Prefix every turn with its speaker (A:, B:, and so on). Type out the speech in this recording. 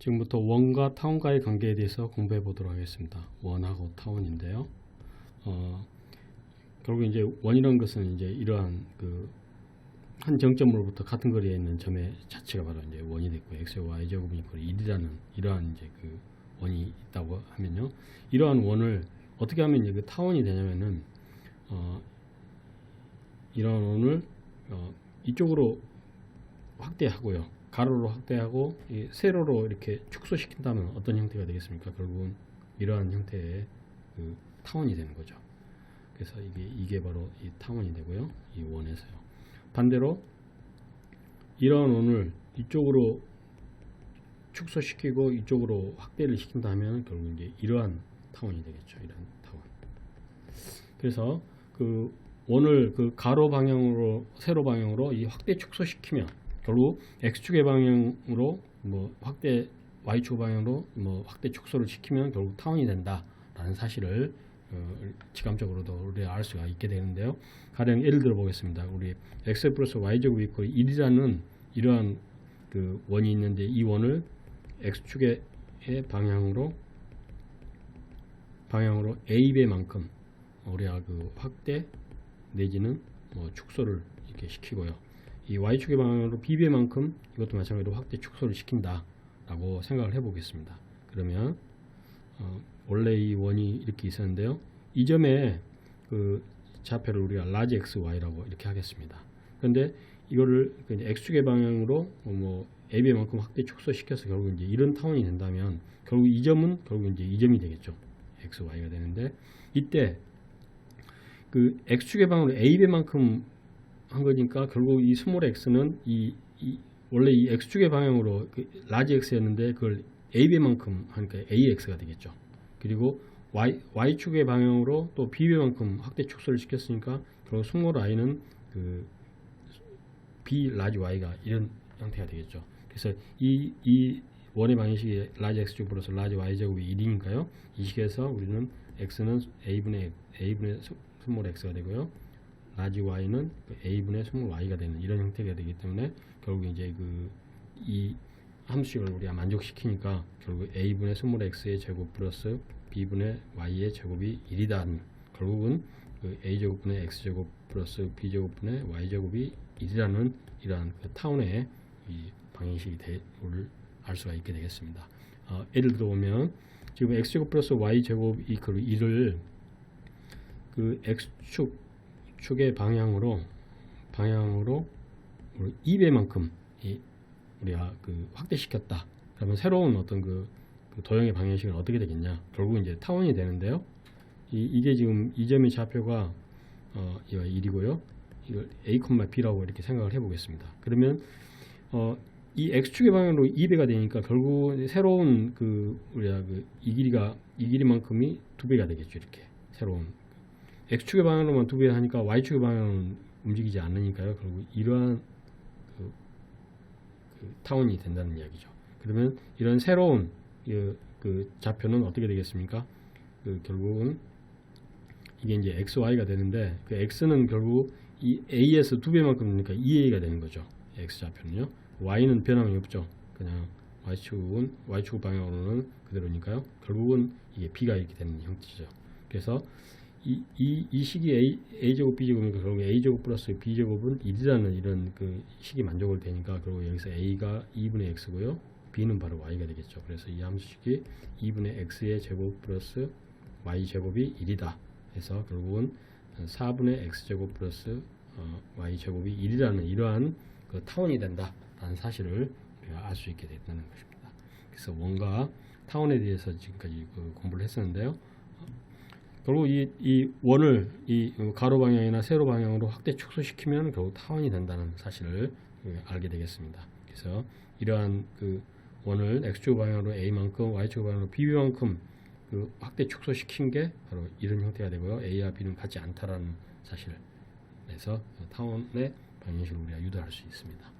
A: 지금부터 원과 타원과의 관계에 대해서 공부해 보도록 하겠습니다. 원하고 타원인데요. 어, 결국 이제 원이라는 것은 이제 이러한 그 한 정점으로부터 같은 거리에 있는 점의 자체가 바로 이제 원이 됐고 x y 제곱이 바로 1이라는 이러한 이제 그 원이 있다고 하면요. 이러한 원을 어떻게 하면 이제 그 타원이 되냐면은 어, 이러한 원을 어, 이쪽으로 확대하고요. 가로로 확대하고 이 세로로 이렇게 축소시킨다면 어떤 형태가 되겠습니까? 결국은 이러한 형태의 그 타원이 되는 거죠. 그래서 이게 이게 바로 이 타원이 되고요. 이 원에서요. 반대로 이러한 원을 이쪽으로 축소시키고 이쪽으로 확대를 시킨다면 결국 이제 이러한 타원이 되겠죠. 이러한 타원. 그래서 그 원을 그 가로 방향으로 세로 방향으로 이 확대 축소시키면 결국 x축의 방향으로 뭐 확대 y축 방향으로 뭐 확대 축소를 시키면 결국 타원이 된다라는 사실을 어, 직감적으로도 우리가 알 수가 있게 되는데요. 가령 예를 들어 보겠습니다. 우리 x 플러스 y 제곱이 있고 1이라는 이러한 그 원이 있는데 이 원을 x축의 방향으로 방향으로 a 배만큼 우리가 그 확대 내지는 뭐 축소를 이렇게 시키고요. 이 y축의 방향으로 b배만큼 이것도 마찬가지로 확대 축소를 시킨다 라고 생각을 해 보겠습니다. 그러면 어, 원래 이 원이 이렇게 있었는데요. 이 점에 그 좌표를 우리가 라지 x, y라고 이렇게 하겠습니다. 그런데 이거를 그 x축의 방향으로 뭐 ab만큼 확대 축소시켜서 결국 이제 이런 타원이 된다면 결국 이 점은 결국 이제 이 점이 되겠죠. x, y가 되는데 이때 그 x축의 방향으로 a배만큼 한 거니까 결국 이 스몰 x는 이, 이 원래 이 x축의 방향으로 그 라지 x였는데 그걸 a배만큼 하니까 ax가 되겠죠. 그리고 y, y축의 방향으로 또 b배만큼 확대 축소를 시켰으니까 결국 스몰 i는 그 b 라지 y가 이런 형태가 되겠죠. 그래서 이, 이 원의 방정식이 라지 플러스 라지 y제곱이 1이니까요. 이 식에서 우리는 x는 a분의 a분의 스몰 x가 되고요. 라지 y는 그 a분의 스몰 y가 되는 이런 형태가 되기 때문에 결국 이제 그 이 함수식을 우리가 만족시키니까 결국 a분의 스몰 x의 제곱 플러스 b분의 y의 제곱이 1이다. 결국은 그 a제곱분의 x제곱 플러스 b제곱분의 y제곱이 1이라는 이러한 그 타운의 이 방정식이 대를 알 수가 있게 되겠습니다. 어, 예를 들어 보면 지금 x제곱 플러스 y제곱 이퀄 1을 그 x축 축의 방향으로 방향으로 2배만큼 이 우리가 그 확대시켰다. 그러면 새로운 어떤 그, 그 도형의 방정식은 어떻게 되겠냐? 결국 이제 타원이 되는데요. 이, 이게 지금 이 점의 좌표가 어, 이거 1이고요. 이걸 a, b라고 이렇게 생각을 해보겠습니다. 그러면 어, 이 x축의 방향으로 2배가 되니까 결국 새로운 그 우리가 그 이 길이가 이 길이만큼이 두 배가 되겠죠. 이렇게 새로운 x축의 방향으로만 두배 하니까 y축의 방향은 움직이지 않으니까요. 결국 이러한 그, 그 타원이 된다는 이야기죠. 그러면 이런 새로운 그, 그 좌표는 어떻게 되겠습니까? 그 결국은 이게 이제 xy가 되는데 그 x는 결국 이 a에서 두 배만큼이니까 2a가 되는 거죠. x 좌표는요. y는 변함이 없죠. 그냥 y축은 y축 방향으로는 그대로니까요. 결국은 이게 b가 이렇게 되는 형태죠. 그래서 이, 이, 이 식이 A, A제곱 B제곱이니까 결국 A제곱 플러스 B제곱은 1이라는 이런 그 식이 만족을 되니까 결국 여기서 A가 2분의 X고요. B는 바로 Y가 되겠죠. 그래서 이 함수식이 2분의 X의 제곱 플러스 Y제곱이 1이다. 해서 결국은 4분의 X제곱 플러스 어, Y제곱이 1이라는 이러한 그 타원이 된다라는 사실을 우리가 알 수 있게 됐다는 것입니다. 그래서 원과 타원에 대해서 지금까지 그 공부를 했었는데요. 결국 이, 이 원을 이 가로 방향이나 세로 방향으로 확대 축소시키면 결국 타원이 된다는 사실을 알게 되겠습니다. 그래서 이러한 그 원을 x축 방향으로 a만큼 y축 방향으로 b만큼 그 확대 축소시킨 게 바로 이런 형태가 되고요. a와 b는 같지 않다라는 사실. 그래서 타원의 방정식을 우리가 유도할 수 있습니다.